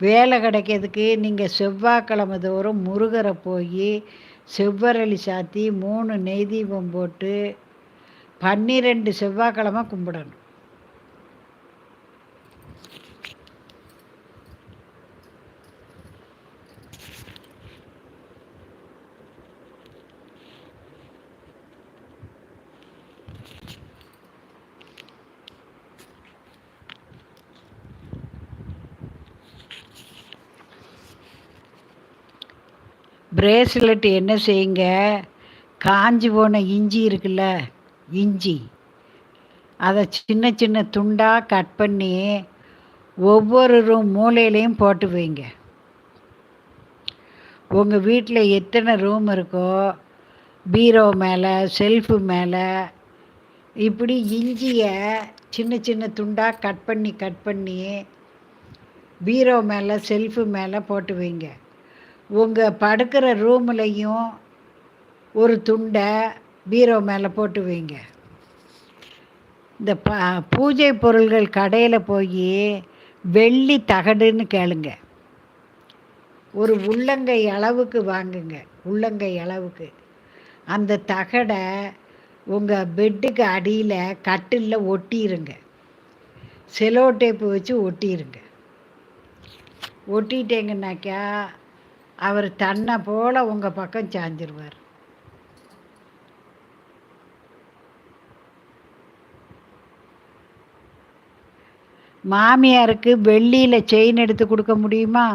வேலை கிடைக்கிறதுக்கு நீங்கள் செவ்வாய்க்கிழமை தோறும் முருகரை போய் செவ்வரளி சாத்தி மூணு நெய் தீபம் போட்டு பன்னிரெண்டு செவ்வாய்க்கிழமை கும்பிடணும். பிரேஸ்லெட் என்ன செய்யுங்க? காஞ்சி போன இஞ்சி இருக்குல்ல இஞ்சி. அதை சின்ன சின்ன துண்டாக கட் பண்ணி ஒவ்வொரு ரூம் மூலையிலையும் போட்டு வைங்க. உங்கள் வீட்டில் எத்தனை ரூம் இருக்கோ பீரோ மேலே செல்ஃபு மேலே இப்படி இஞ்சியை சின்ன சின்ன துண்டாக கட் பண்ணி கட் பண்ணி பீரோ மேலே செல்ஃபு மேலே போட்டு வைங்க. உங்கள் படுக்கிற ரூம்லையும் ஒரு துண்டை பீரோ மேலே போட்டு வைங்க. இந்த ப பூஜை பொருள்கள் கடையில் போய் வெள்ளி தகடுன்னு கேளுங்க. ஒரு உள்ளங்கை அளவுக்கு வாங்குங்க உள்ளங்கை அளவுக்கு. அந்த தகடை உங்கள் பெட்டுக்கு அடியில் கட்டிலில் ஒட்டிடுங்க செலோ டேப்பு வச்சு ஒட்டிடுங்க ஒட்டிட்டேங்கன்னாக்கா அவர் தன்னை போல் உங்கள் பக்கம் சாஞ்சிருவார். மாமியாருக்கு வெள்ளியில் செயின் எடுத்து கொடுக்க முடியுமா?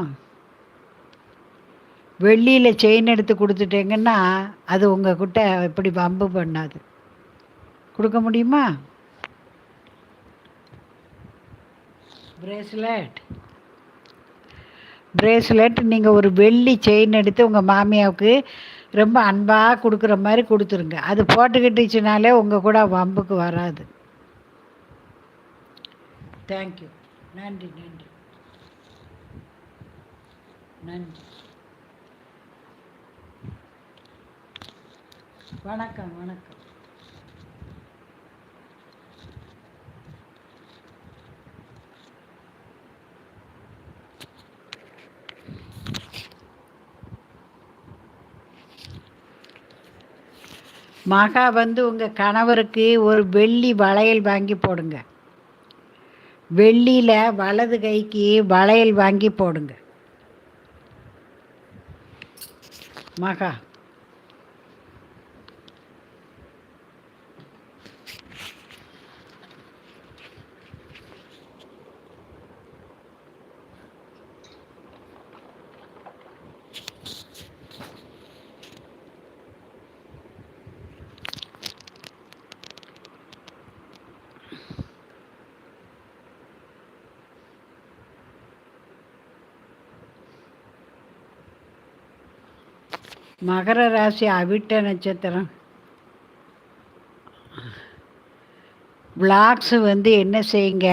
வெள்ளியில் செயின் எடுத்து கொடுத்துட்டீங்கன்னா அது உங்ககிட்ட இப்படி எப்படி வம்பு பண்ணாது. கொடுக்க முடியுமா? பிரேஸ்லெட் பிரேஸ்லெட் நீங்கள் ஒரு வெள்ளி செயின் எடுத்து உங்கள் மாமியாவுக்கு ரொம்ப அன்பாக கொடுக்குற மாதிரி கொடுத்துருங்க. அது போட்டுக்கிட்டுச்சுனாலே உங்கள் கூட வம்புக்கு வராது. தேங்க்யூ நன்றி நன்றி. நன்றி. வணக்கம் வணக்கம். மகா வந்து உங்கள் கணவருக்கு ஒரு வெள்ளி வளையல் வாங்கி போடுங்க. வெள்ளியில் வலது கைக்கு வளையல் வாங்கி போடுங்க. மகா. மகர ராசி அவிட்ட நட்சத்திரம். பிளாக்ஸு வந்து என்ன செய்யுங்க?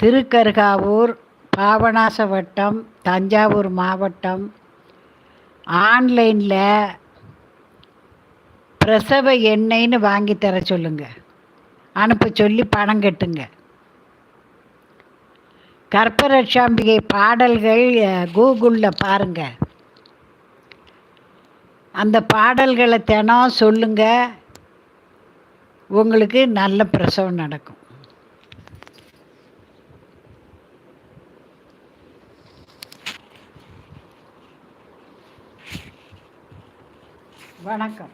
திருக்கருகாவூர் பாபநாச வட்டம் தஞ்சாவூர் மாவட்டம். ஆன்லைனில் பிரசவ எண்ணெய்னு வாங்கி தர சொல்லுங்க. அனுப்ப சொல்லி பணம் கட்டுங்க. கற்பரட்சாம்பிகை பாடல்கள் கூகுளில் பாருங்கள் அந்த பாடல்களை தினம் சொல்லுங்க. உங்களுக்கு நல்ல பிரசவம் நடக்கும். வணக்கம்.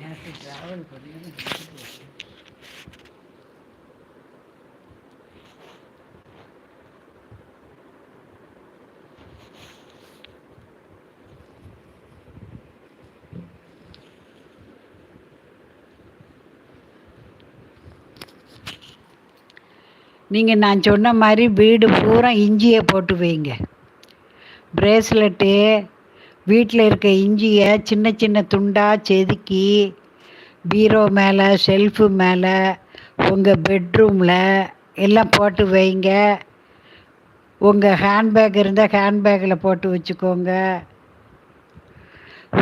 எனக்கு ட்ராவல் பண்ணி நீங்கள் நான் சொன்ன மாதிரி வீடு பூரா இஞ்சியை போட்டு வைங்க. பிரேஸ்லெட்டு வீட்டில் இருக்க இஞ்சியை சின்ன சின்ன துண்டாக செதுக்கி பீரோ மேலே ஷெல்ஃபு மேலே உங்கள் பெட்ரூமில் எல்லாம் போட்டு வைங்க. உங்கள் ஹேண்ட்பேக் இருந்தால் ஹேண்ட்பேக்கில் போட்டு வச்சுக்கோங்க.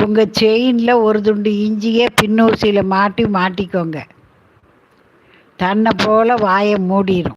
உங்கள் செயினில் ஒரு துண்டு இஞ்சியை பின்னூசியில் மாட்டி மாட்டிக்கோங்க. தன்னை போல் வாயை மூடிடும்